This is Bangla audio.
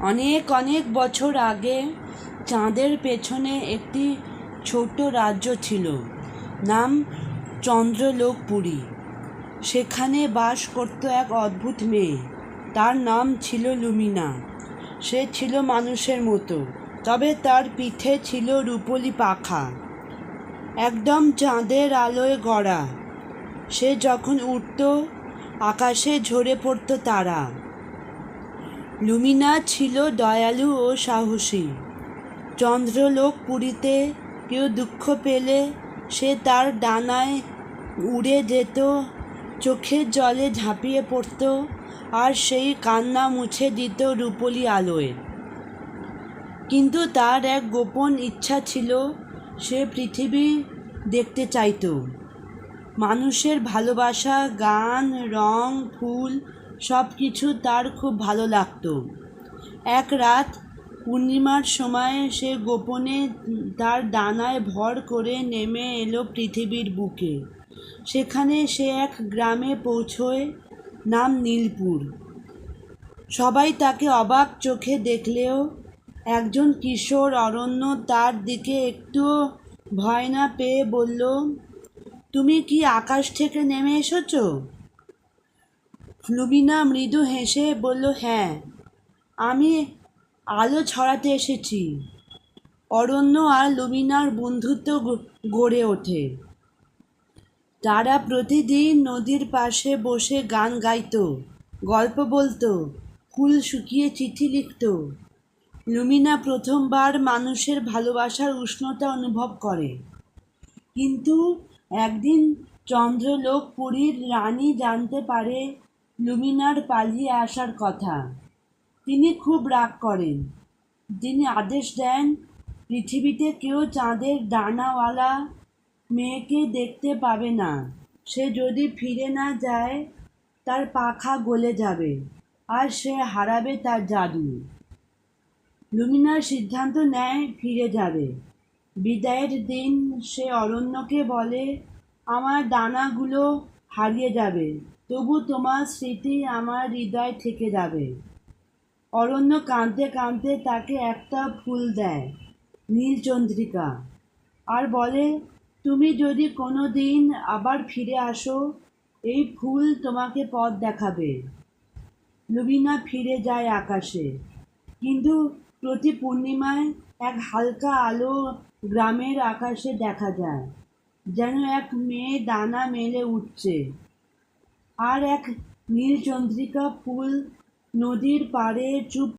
অনেক অনেক বছর আগে চাঁদের পেছনে একটি ছোট্ট রাজ্য ছিল, নাম চন্দ্রলোকপুরী। সেখানে বাস করত এক অদ্ভুত মেয়ে। তার নাম ছিল লুমিনা। সে ছিল মানুষের মতো, তবে তার পিঠে ছিল রুপোলি পাখা, একদম চাঁদের আলোয় গড়া। সে যখন উঠত, আকাশে ঝরে পড়তো তারা। লুমিনা ছিল দয়ালু ও সাহসী। চন্দ্রলোক পুরীতে কেউ দুঃখ পেলে সে তার ডানায় উড়ে যেত, চোখের জলে ঝাঁপিয়ে পড়ত আর সেই কান্না মুছে দিত রূপলি আলোয়। কিন্তু তার এক গোপন ইচ্ছা ছিল সে পৃথিবী দেখতে চাইতো। মানুষের ভালোবাসা, গান, রং, ফুল সব কিছু তার খুব ভালো লাগতো। এক রাত পূর্ণিমার সময় সে গোপনে তার ডানায় ভর করে নেমে এলো পৃথিবীর বুকে। সেখানে সে এক গ্রামে পৌঁছয়, নাম নীলপুর। সবাই তাকে অবাক চোখে দেখলেও একজন কিশোর অরণ্য তার দিকে একটুও ভয় না পেয়ে বলল, তুমি কি আকাশ থেকে নেমে এসেছ? লুবিনা মৃদু হেসে বলল হ্যাঁ আমি আলো ছড়াতে এসেছি। অরণ্য আর লুমিনার বন্ধুত্ব গড়ে ওঠে। তারা প্রতিদিন নদীর পাশে বসে গান গাইতো, গল্প বলতো, ফুল শুকিয়ে চিঠি লিখতো। লুমিনা প্রথমবার মানুষের ভালোবাসার উষ্ণতা অনুভব করে। কিন্তু একদিন চন্দ্রলোক পুরীর রানী জানতে পারে লুমিনার পালিয়ে আসার কথা। তিনি খুব রাগ করেন। তিনি আদেশ দেন, পৃথিবীতে কেউ চাঁদের ডানাওয়ালা মেয়েকে দেখতে পাবে না। সে যদি ফিরে না যায়, তার পাখা গলে যাবে আর সে হারাবে তার জাদু। লুমিনার সিদ্ধান্ত নেয়, ফিরে যাবে। বিদায়ের দিন সে অরণ্যকে বলে, আমার ডানাগুলো হারিয়ে যাবে। তবু তোমার স্মৃতি আমার হৃদয় থেকে যাবে। অরণ্য কাঁদতে কাঁদতে তাকে একটা ফুল দেয় নীলচন্দ্রিকা আর বলে, তুমি যদি কোনো দিন আবার ফিরে আসো, এই ফুল তোমাকে পথ দেখাবে। লুবিনা ফিরে যায় আকাশে। কিন্তু প্রতি পূর্ণিমায় এক হালকা আলো গ্রামের আকাশে দেখা যায়। যেন এক মেয়ে দানা মেলে উঠছে। আর এক নীলচন্দ্রিকা ফুল নদীর পাড়ে চুপ